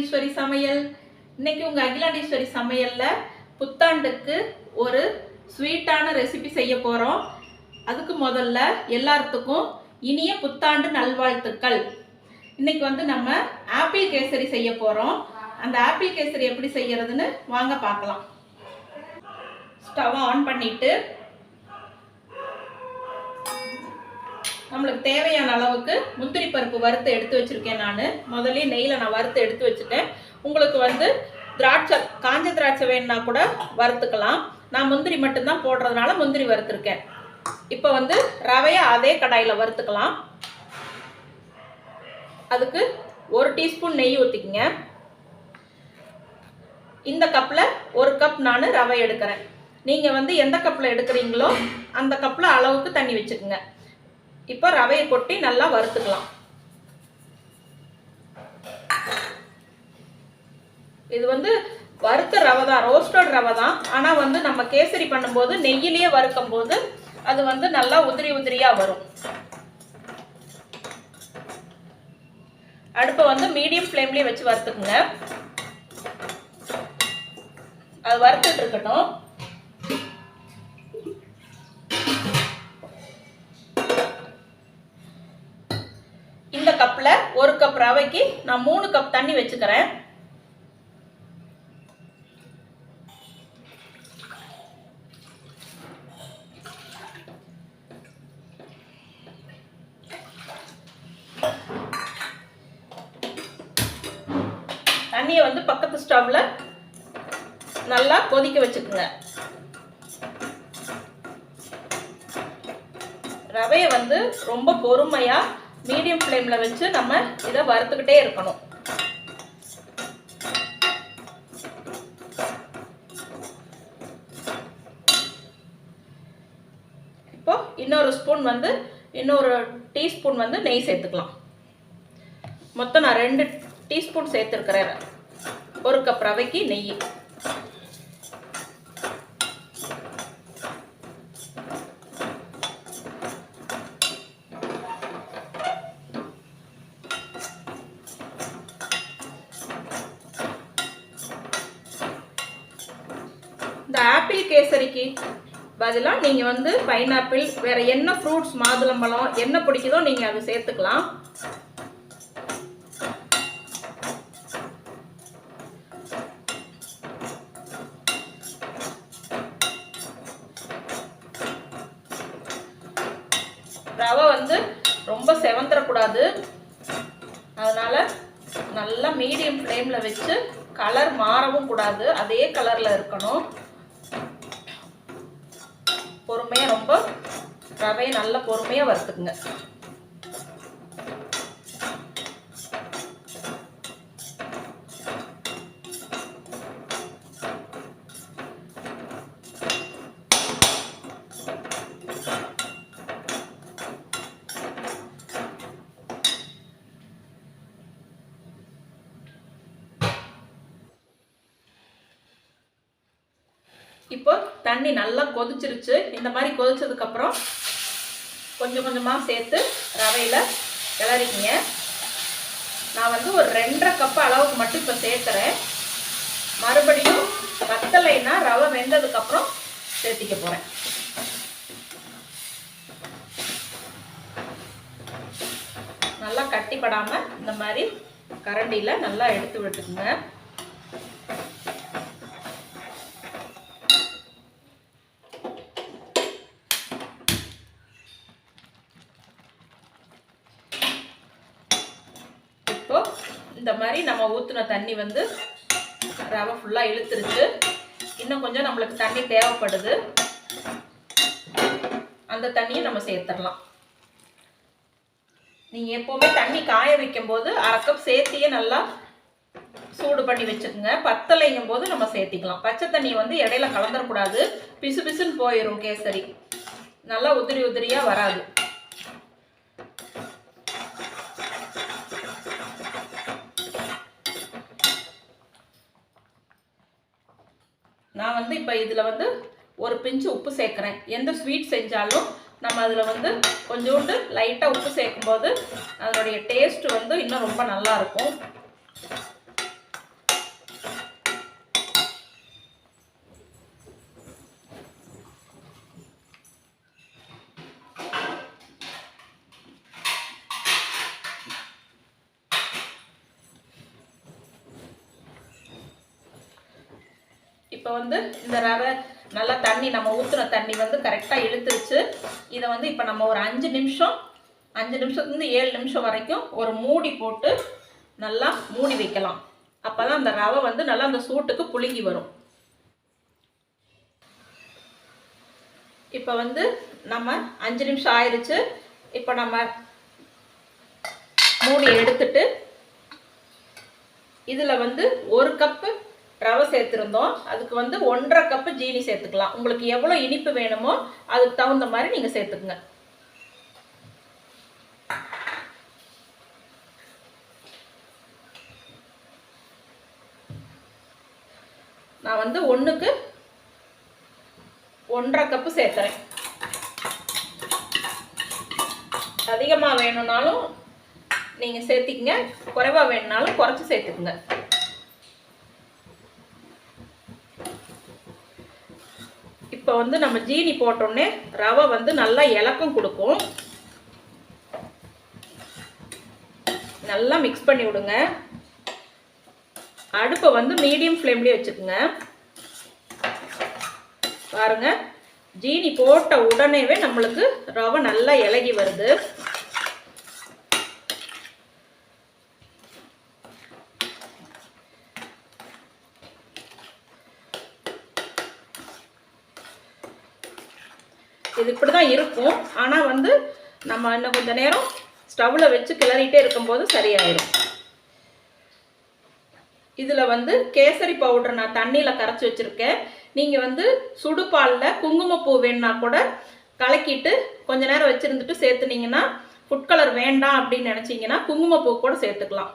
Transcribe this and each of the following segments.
அகிலாண்டீஸ்வரி சமையல். இன்னைக்கு உங்கள் அகிலாண்டீஸ்வரி சமையலில் புத்தாண்டுக்கு ஒரு ஸ்வீட்டான ரெசிபி செய்ய போகிறோம் அதுக்கு முதல்ல எல்லாத்துக்கும் இனிய புத்தாண்டு நல்வாழ்த்துக்கள். இன்னைக்கு வந்து நம்ம ஆப்பிள் கேசரி செய்ய போகிறோம் அந்த ஆப்பிள் கேசரி எப்படி செய்யறதுன்னு வாங்க பார்க்கலாம். ஸ்டவ் ஆன் பண்ணிட்டு நம்மளுக்கு தேவையான அளவுக்கு முந்திரி பருப்பு வறுத்து எடுத்து வச்சுருக்கேன் நான். முதல்ல நெய்யில் நான் வறுத்து எடுத்து வச்சுட்டேன். உங்களுக்கு வந்து திராட்சை காஞ்ச திராட்சை வேணும்னா கூட வறுத்துக்கலாம். நான் முந்திரி மட்டும்தான் போடுறதுனால முந்திரி வறுத்துருக்கேன். இப்போ வந்து ரவையை அதே கடாயில் வறுத்துக்கலாம். அதுக்கு ஒரு டீஸ்பூன் நெய் ஊற்றிக்கிங்க இந்த கப்பில் ஒரு கப் நான் ரவை எடுக்கிறேன். நீங்கள் வந்து எந்த கப்பில் எடுக்கிறீங்களோ அந்த கப்பில் அளவுக்கு தண்ணி வச்சுக்கோங்க. இப்போ ரவையை கொட்டி நல்லா வறுத்துக்கலாம். இது வந்து வறுத்த ரவை தான் ரோஸ்டட் ரவை தான். ஆனால் வந்து நம்ம கேசரி பண்ணும்போது நெய்யிலேயே வறுக்கும் போது அது வந்து நல்லா உதிரி உதிரியாக வரும். அடுப்பை வந்து மீடியம் ஃப்ளேம்லேயே வச்சு வறுத்துக்குங்க. அது வறுத்துட்டு இருக்கட்டும். கப்பில் ஒரு கப் ரவைக்கு நான் மூணு கப் தண்ணி வச்சுக்கிறேன். தண்ணியை வந்து பக்கத்து ஸ்டவ்வில் நல்லா கொதிக்க வச்சுக்குங்க. ரவையை வந்து ரொம்ப பொறுமையாக மீடியம் ஃப்ளேமில் வச்சு நம்ம இதை வறுத்துக்கிட்டே இருக்கணும். இப்போ இன்னொரு ஸ்பூன் வந்து இன்னொரு டீஸ்பூன் வந்து நெய் சேர்த்துக்கலாம். மொத்தம் நான் ரெண்டு டீஸ்பூன் சேர்த்துருக்கிறேன். ஒரு கப் ரவைக்கு நெய். இப்போ ஆப்பிள் கேசரிக்கு பதிலாக நீங்கள் வந்து பைனாப்பிள் வேறு என்ன ஃப்ரூட்ஸ் மாதுளம்பழம் என்ன பிடிக்குதோ நீங்கள் அதை சேர்த்துக்கலாம். ரவை வந்து ரொம்ப செவந்துடக்கூடாது அதனால் நல்லா மீடியம் ஃப்ளேமில் வச்சு கலர் மாறவும் கூடாது. அதே கலரில் இருக்கணும். பொறுமையாக ரொம்ப ரவையை நல்ல பொறுமையாக வறுத்துக்குங்க. இப்போ தண்ணி நல்லா கொதிச்சிருச்சு. இந்த மாதிரி கொதிச்சதுக்கப்புறம் கொஞ்சம் கொஞ்சமாக சேர்த்து ரவையில் கிளறிக்கிங்க. நான் வந்து ஒரு ரெண்டரை கப் அளவுக்கு மட்டும் இப்போ சேர்த்துறேன் மறுபடியும் வத்தலைன்னா ரவை வெந்ததுக்கப்புறம் சேர்த்திக்க போகிறேன் நல்லா கட்டிப்படாமல் இந்த மாதிரி கரண்டியில் நல்லா எடுத்து விட்டுக்குங்க இப்போ இந்த மாதிரி நம்ம ஊற்றின தண்ணி வந்து ரவை ஃபுல்லாக இழுத்துருச்சு. இன்னும் கொஞ்சம் நம்மளுக்கு தண்ணி தேவைப்படுது. அந்த தண்ணியை நம்ம சேர்த்துடலாம். நீங்கள் எப்போவுமே தண்ணி காய வைக்கும் போது அரை கப் சேர்த்தியே நல்லா சூடு பண்ணி வச்சுக்கோங்க. பத்தலைங்கும் போது நம்ம சேர்த்திக்கலாம். பச்சை தண்ணி வந்து இடையில கலந்துடக்கூடாது பிசு பிசுன்னு போயிடும் கேசரி. நல்லா உதிரி உதிரியாக வராது. நான் வந்து இப்போ இதில் வந்து ஒரு பிஞ்சு உப்பு சேர்க்குறேன். எந்த ஸ்வீட் செஞ்சாலும் நம்ம அதில் வந்து கொஞ்சோண்டு லைட்டாக உப்பு சேர்க்கும்போது அதனுடைய டேஸ்ட் வந்து இன்னும் ரொம்ப நல்லாயிருக்கும் இப்போ வந்து இந்த ரவை நல்லா தண்ணி நம்ம ஊற்றுன தண்ணி வந்து கரெக்டாக இழுத்துருச்சு. இதை வந்து இப்போ நம்ம ஒரு அஞ்சு நிமிஷம் அஞ்சு நிமிஷத்துலேருந்து ஏழு நிமிஷம் வரைக்கும் ஒரு மூடி போட்டு நல்லா மூடி வைக்கலாம். அப்போ தான் அந்த ரவை வந்து நல்லா அந்த சூட்டுக்கு புழுங்கி வரும். இப்போ வந்து நம்ம அஞ்சு நிமிஷம் ஆயிடுச்சு இப்போ நம்ம மூடி எடுத்துட்டு இதில் வந்து ஒரு கப்பு ரவை சேர்த்துருந்தோம். அதுக்கு வந்து ஒன்றரை கப்பு ஜீனி சேர்த்துக்கலாம். உங்களுக்கு எவ்வளோ இனிப்பு வேணுமோ அதுக்கு தகுந்த மாதிரி நீங்கள் சேர்த்துக்குங்க. நான் வந்து ஒன்றுக்கு ஒன்றரை கப்பு சேர்த்துறேன். அதிகமாக வேணும்னாலும் நீங்கள் சேர்த்திக்கங்க. குறைவாக வேணும்னாலும் குறைச்சி சேர்த்துக்குங்க. இப்போ வந்து நம்ம ஜீனி போட்டோடனே ரவை வந்து நல்லா இலக்கம் கொடுக்கும். நல்லா மிக்ஸ் பண்ணி விடுங்க. அடுப்பை வந்து மீடியம் ஃப்ளேம்லேயே வச்சுக்கோங்க. பாருங்க ஜீனி போட்ட உடனேவே நம்மளுக்கு ரவை நல்லா இலகி வருது. இது இப்படி தான் இருக்கும். ஆனால் வந்து நம்ம இன்னும் கொஞ்ச நேரம் ஸ்டவ்வில் வச்சு கிளறிட்டே இருக்கும்போது சரியாயிடும் இதில் வந்து கேசரி பவுடர் நான் தண்ணியில் கரைச்சி வச்சுருக்கேன். நீங்கள் வந்து சுடுபாலில் குங்குமப்பூ வேணுன்னா கூட கலக்கிட்டு கொஞ்ச நேரம் வச்சுருந்துட்டு சேர்த்துனீங்கன்னா ஃபுட் கலர் வேண்டாம் அப்படின்னு நினச்சிங்கன்னா குங்குமப்பூ கூட சேர்த்துக்கலாம்.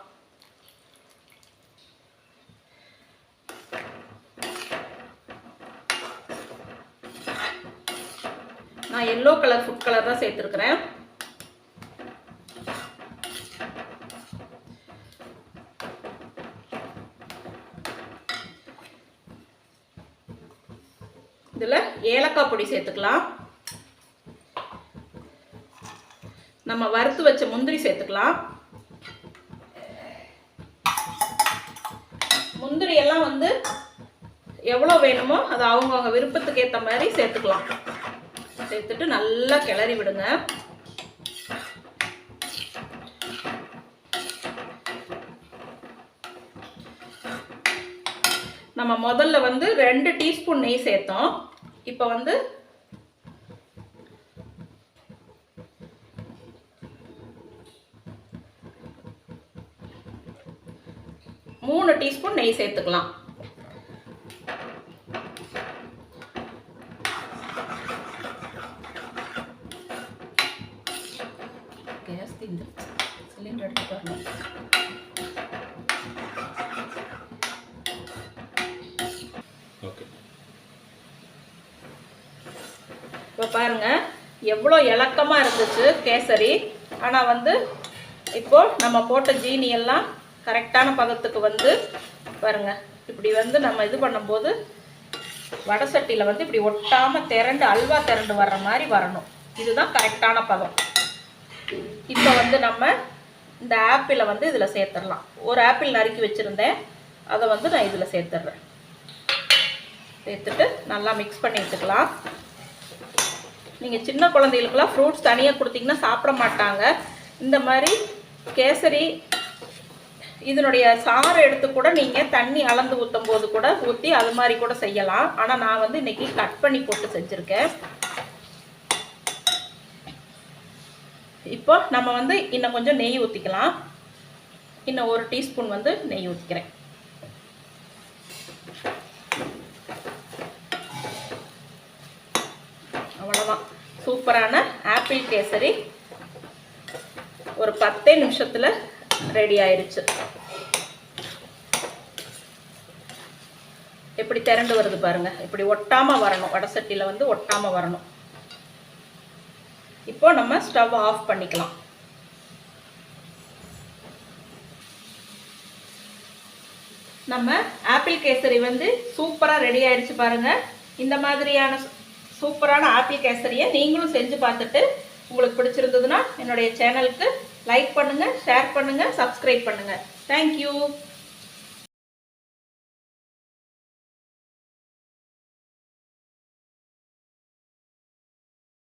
நான் எல்லோ கலர் ஃபுட் கலர் தான் சேர்த்துருக்குறேன். இதில் ஏலக்காய் பொடி சேர்த்துக்கலாம். நம்ம வறுத்து வச்ச முந்திரி சேர்த்துக்கலாம். முந்திரி எல்லாம் வந்து எவ்வளோ வேணுமோ அது அவங்கவுங்க விருப்பத்துக்கு ஏற்ற மாதிரி சேர்த்துக்கலாம். சேர்த்துட்டு நல்லா கிளறி விடுங்க. நம்ம முதல்ல வந்து ரெண்டு டீஸ்பூன் நெய் சேர்த்தோம். இப்போ வந்து மூணு டீஸ்பூன் நெய் சேர்த்துக்கலாம். தீந்துருச்சு சிலிண்டர் எடுத்து வரணும் ஓகே இப்போ பாருங்க எவ்வளோ இலக்கமாக இருந்துச்சு கேசரி. ஆனால் வந்து இப்போ நம்ம போட்ட ஜீனி எல்லாம் கரெக்டான பதத்துக்கு வந்து பாருங்க இப்படி வந்து நம்ம இது பண்ணும்போது வடை சட்டியில் வந்து இப்படி ஒட்டாமல் திரண்டு அல்வா திரண்டு வர்ற மாதிரி வரணும். இதுதான் கரெக்டான பதம். இப்போ வந்து நம்ம இந்த ஆப்பிளை வந்து இதில் சேர்த்துடலாம். ஒரு ஆப்பிள் நறுக்கி வச்சுருந்தேன். அதை வந்து நான் இதில் சேர்த்துட்றேன். சேர்த்துட்டு நல்லா மிக்ஸ் பண்ணி விட்டுக்கலாம் நீங்கள் சின்ன குழந்தைகளுக்குலாம் ஃப்ரூட்ஸ் தனியாக கொடுத்தீங்கன்னா சாப்பிட மாட்டாங்க. இந்த மாதிரி கேசரி இதனுடைய சாறு எடுத்து கூட நீங்கள் தண்ணி அளந்து ஊற்றும் போது கூட ஊற்றி அது மாதிரி கூட செய்யலாம். ஆனால் நான் வந்து இன்றைக்கி கட் பண்ணி போட்டு செஞ்சுருக்கேன். இப்போ நம்ம வந்து இன்னும் கொஞ்சம் நெய் ஊற்றிக்கலாம் இன்னும் ஒரு டீஸ்பூன் வந்து நெய் ஊற்றிக்கிறேன் அவ்வளோதான் சூப்பரான ஆப்பிள் கேசரி ஒரு பத்தே நிமிஷத்தில் ரெடி ஆயிடுச்சு எப்படி திரண்டு வருது பாருங்கள் இப்படி ஒட்டாமல் வரணும். வடை சட்டியில் வந்து ஒட்டாமல் வரணும். இப்போ நம்ம ஸ்டவ் ஆஃப் பண்ணிக்கலாம். நம்ம ஆப்பிள் கேசரி வந்து சூப்பராக ரெடி ஆயிடுச்சு பாருங்க. இந்த மாதிரியான சூ- சூப்பரான ஆப்பிள் கேசரியை நீங்களும் செஞ்சு பார்த்துட்டு உங்களுக்கு பிடிச்சிருந்ததுன்னா என்னுடைய சேனலுக்கு லைக் பண்ணுங்கள் ஷேர் பண்ணுங்கள் சப்ஸ்கிரைப் பண்ணுங்கள் தேங்க்யூ